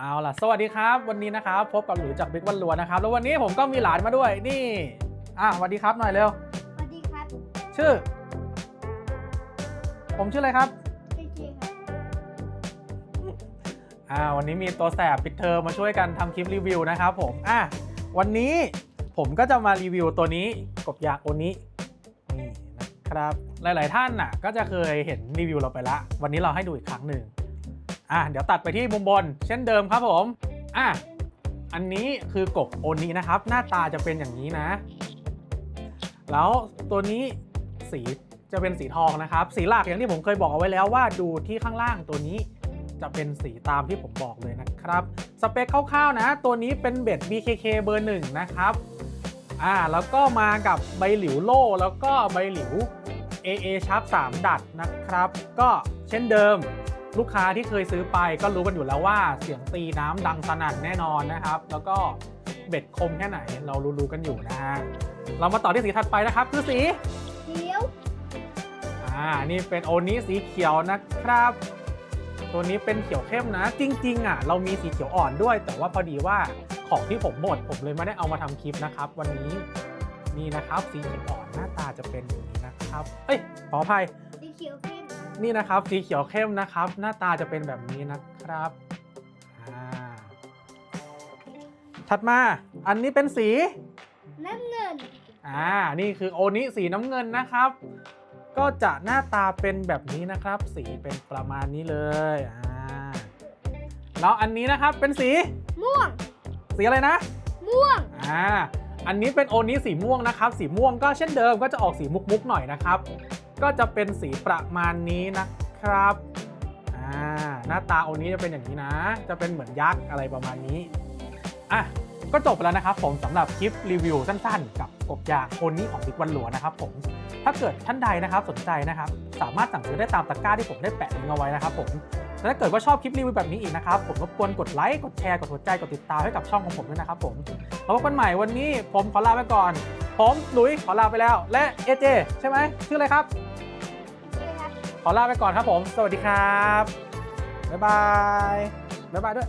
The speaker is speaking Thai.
เอาล่ะ สวัสดีครับ วันนี้นะครับพบกับหลุยจากบิ๊กวันลัวนะครับ แล้ววันนี้ผมก็มีหลานมาด้วยนี่อะสวัสดีครับหน่อยเร็ว สวัสดีครับชื่อ ผมชื่ออะไรครับเจเจครับอ่าวันนี้มีตัวแสบปิดเทอมมาช่วยกันทำคลิปรีวิวนะครับผมอะวันนี้ผมก็จะมารีวิวตัวนี้กบยางโอนี้นี่นะครับหลาย ๆ ท่านน่ะก็จะเคยเห็นรีวิวเราไปละ วันนี้เราให้ดูอีกครั้งหนึ่ง อะเดี๋ยวตัดไปที่มุมบน เช่นเดิมครับผมอะอันนี้คือกบโอนี้นะครับ หน้าตาจะเป็นอย่างนี้นะ แล้วตัวนี้สีจะเป็นสีทองนะครับ สีหลักอย่างที่ผมเคยบอกเอาไว้แล้วว่าดูที่ข้างล่างตัวนี้จะเป็นสีตามที่ผมบอกเลยนะครับ สเปคคร่าวๆนะ ตัวนี้เป็นเบ็ด BKK เบอร์หนึ่งนะครับอ่าแล้วก็มากับใบหลิวโล่แล้วก็ใบหลิว AA Sharp 3ดัดนะครับ ก็เช่นเดิม ลูกค้าที่เคยซื้อไปก็รู้กันอยู่แล้วว่าเสียงตีน้ำดังสนั่นแน่นอนนะครับ แล้วก็เบ็ดคมแค่ไหนเรารู้ๆกันอยู่นะฮะเรามาต่อที่สีถัดไปนะครับ คือสีเขียวอ่านี่เป็นโอนี้สีเขียวนะครับ ตัวนี้เป็นเขียวเข้มนะ จริง ๆ อะ เรามีสีเขียวอ่อนด้วย แต่ว่าพอดีว่าของที่ผมหมดผมเลยไม่ได้เอามาทำคลิปนะครับ วันนี้นี่นะครับ สีเขียวอ่อนหน้าตาจะเป็นอย่างนี้นะครับ เอ้ยขออภัยสีเขียวเข้ม นี่นะครับสีเขียวเข้มนะครับ หน้าตาจะเป็นแบบนี้นะครับอ่าถัดมาอันนี้เป็นสีน้ำเงินอ่านี่คือโอนิสีน้ำเงินนะครับ ก็จะหน้าตาเป็นแบบนี้นะครับ สีเป็นประมาณนี้เลยอ่าแล้วอันนี้นะครับเป็นสีม่วง สีอะไรนะ ม่วงอ่า อันนี้เป็นโอนิสีม่วงนะครับ สีม่วงก็เช่นเดิมก็จะออกสีมุกๆหน่อยนะครับ ก็จะเป็นสีประมาณนี้นะครับอ่าหน้าตาโอนี้จะเป็นอย่างนี้นะ จะเป็นเหมือนยักษ์อะไรประมาณนี้อะก็จบไปแล้วนะครับผมสำหรับคลิปรีวิวสั้นๆ กับกบยางโอนี้ของบิ๊กวันหลวนะครับผมถ้าเกิดท่านใดนะครับสนใจนะครับ สามารถสั่งซื้อได้ตามตะกร้าที่ผมได้แปะลิงก์เอาไว้นะครับผม และถ้าเกิดว่าชอบคลิปรีวิวแบบนี้อีกนะครับ ผมรบกวนกดไลค์กดแชร์กดหัวใจกดติดตามให้กับช่องของผมด้วยนะครับผมแล้วพบกันใหม่วันนี้ผมขอลาไปก่อน ผมหลุยส์ขอลาไปแล้ว และเอเจใช่ไหมชื่ออะไรครับใช่ครับ ขอลาไปก่อนครับผม สวัสดีครับบ๊ายบายบ๊ายบายด้วย